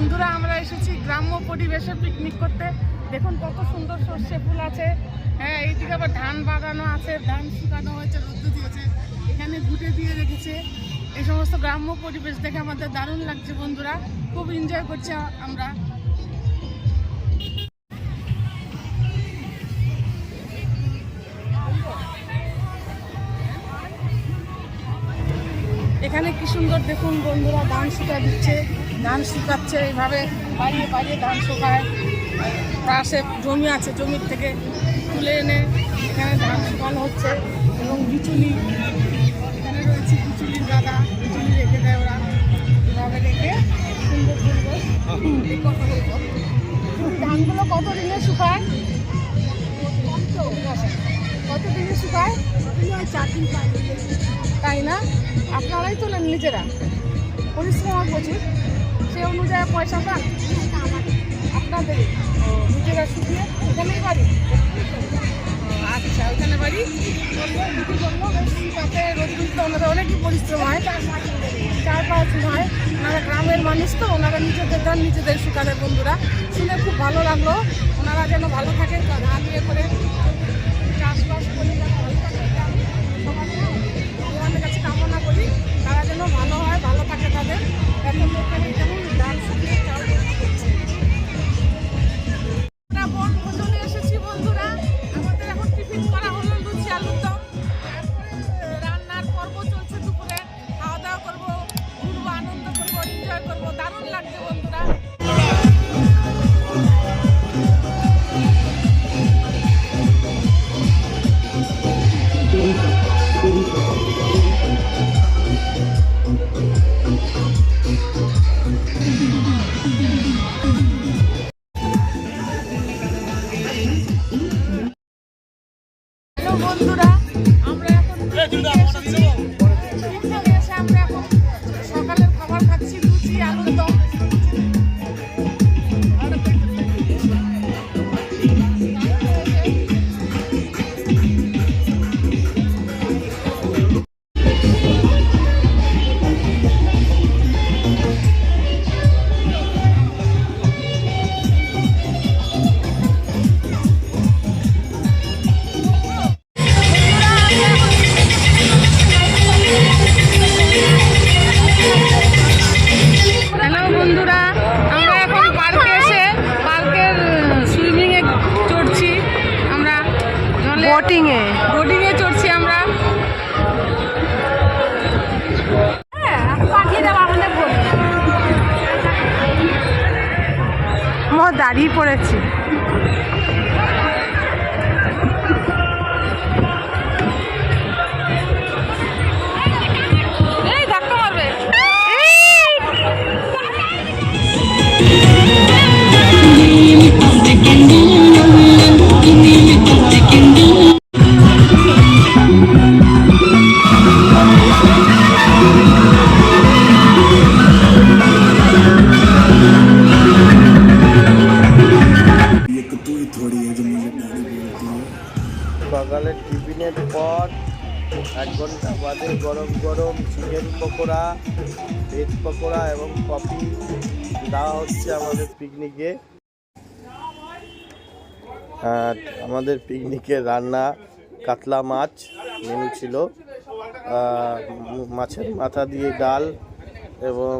বন্ধুরা, আমরা এসেছি গ্রাম্য পরিবেশে পিকনিক করতে। দেখুন কত সুন্দর সর্ষে ফুল আছে। হ্যাঁ এইদিকে আবার ধান বাগানো আছে, ধান শুকানো হয়েছে, রোদ্দু দিয়েছে, এখানে ঘুটে দিয়ে রেখেছে। এই সমস্ত গ্রাম্য পরিবেশ দেখে আমাদের দারুণ লাগছে বন্ধুরা, খুব এনজয় করছি আমরা। এখানে কি সুন্দর দেখুন বন্ধুরা, ধান শুকা দিচ্ছে। ধান শুকাচ্ছে এইভাবে, বাড়িয়ে বাড়িয়ে ধান শুকায় পাশে জমি আছে, জমির থেকে তুলে এনে এখানে ধান শুকানো হচ্ছে এবং বিচুলি। এখানে রয়েছে বিচুলির গাদা, বিচুলি রেখে দেয় ওরা। এভাবে রেখে সুন্দর সুন্দর ধানগুলো কত দিনে শুকায় কত দিনে শুকায়? চার দিন তাই না? আপনারাই তোলেন নিজেরা। পরিশ্রম প্রচুর। সে অনুযায়ী পয়সা পান আপনাদের নিজেরা শুকিয়ে এখানেই বাড়ি। আচ্ছা ওখানে বাড়ি? তাতে রোদ তুলতে ওনাদের অনেকই পরিশ্রম হয়। চার পাঁচ হয় ওনারা গ্রামের মানুষ তো ওনারা নিজেদের ধান নিজেদের শুকাদের বন্ধুরা। শুনে খুব ভালো লাগল। ওনারা যেন ভালো থাকে ধান ইয়ে করে চাষবাস করে জলে বোটিং এ চড়ছি আমরা। মো দাঁড়িয়ে পড়েছি। সকালে টিফিনের পর এক ঘণ্টা বাদে গরম গরম চিকেন পকোড়া, ভেজ পকোড়া এবং কফি দেওয়া হচ্ছে আমাদের পিকনিকে। আর আমাদের পিকনিকে রান্না কাতলা মাছ মেনু ছিল। মাছের মাথা দিয়ে ডাল এবং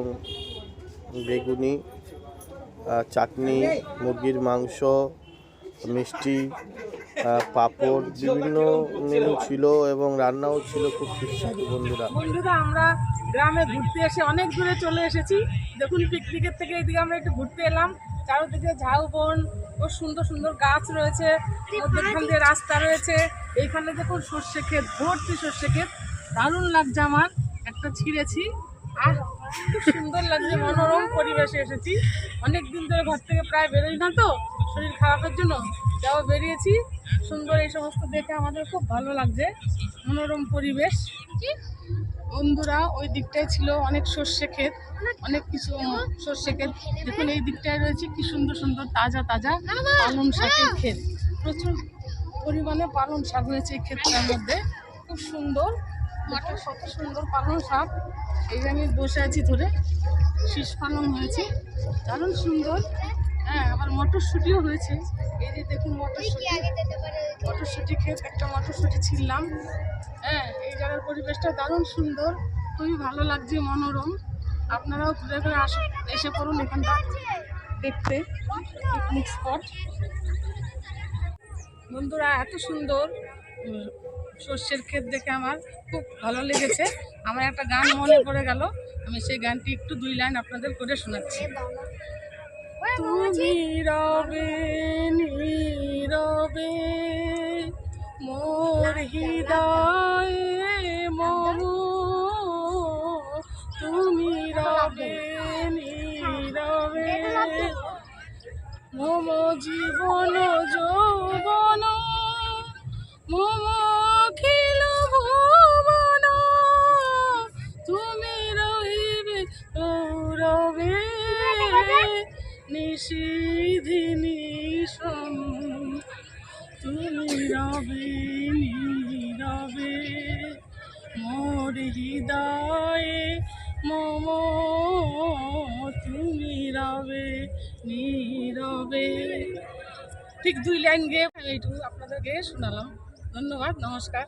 বেগুনি চাটনি, মুরগির মাংস, মিষ্টি পাঁপড় বিভিন্ন মেনু ছিল এবং রান্নাও ছিল খুব সুস্বাদু, বন্ধুরা। বন্ধুরা, আমরা গ্রামে ঘুরতে এসে অনেক দূরে চলে এসেছি। দেখুন পিকনিকের থেকে এদিকে আমরা একটু ঘুরতে এলাম। চারদিকে ঝাউবন ও সুন্দর সুন্দর গাছ রয়েছে। মধ্যখান দিয়ে রাস্তা রয়েছে। এইখানে দেখুন, সর্ষে ক্ষেত, ভর্তি সর্ষে ক্ষেত। দারুণ লাগছে আমার। একটা ছিঁড়েছি। আর সুন্দর লাগছে, মনোরম পরিবেশে এসেছি। অনেক দিন ধরে ঘর থেকে প্রায় বেরোই না তো। শরীর খারাপের জন্য যাও বেরিয়েছি। সুন্দর এই সমস্ত দেখে আমাদের খুব ভালো লাগছে। মনোরম পরিবেশ। বন্ধুরা, ওই দিকটায় ছিল অনেক সর্ষে ক্ষেত, অনেক কিছু সর্ষে ক্ষেত। দেখুন, এই দিকটায় রয়েছে কি সুন্দর সুন্দর, তাজা তাজা পালং শাকের ক্ষেত। প্রচুর পরিমাণে পালং শাক হয়েছে এই ক্ষেতটার মধ্যে। খুব সুন্দর, মাঠে কত সুন্দর পালং শাক। এই যে আমি বসে আছি ধরে, শীষ পালন হয়েছে। দারুণ সুন্দর। হ্যাঁ আবার মটরশুঁটিও হয়েছে। এই যে দেখুন মটরশুঁটি। মটরশুঁটি খেয়ে একটা মটরশুঁটি ছিললাম হ্যাঁ এই জায়গার পরিবেশটা দারুণ সুন্দর খুবই ভালো লাগছে মনোরম। আপনারাও ঘুরে ঘুরে আসুন এসে পড়ুন এখানটা দেখতে পিকনিক স্পট বন্ধুরা এত সুন্দর। সর্ষের ক্ষেত দেখে আমার খুব ভালো লেগেছে। আমার একটা গান মনে পড়ে গেল। আমি সেই গানটি একটু দুই লাইন আপনাদের করে শোনাচ্ছি। তুমি রবে নীরবে মোর হৃদয়ে মম তুমি রবে নীরবে মম জীবন যৌবন মম নিষিধিনী সম তুমি রবে, নীরবে, মোর হৃদয়ে মম, তুমি রবে, নীরবে। ঠিক দুই লাইন গেয়ে, এইটুকু আপনাদেরকে শোনালাম। ধন্যবাদ, নমস্কার।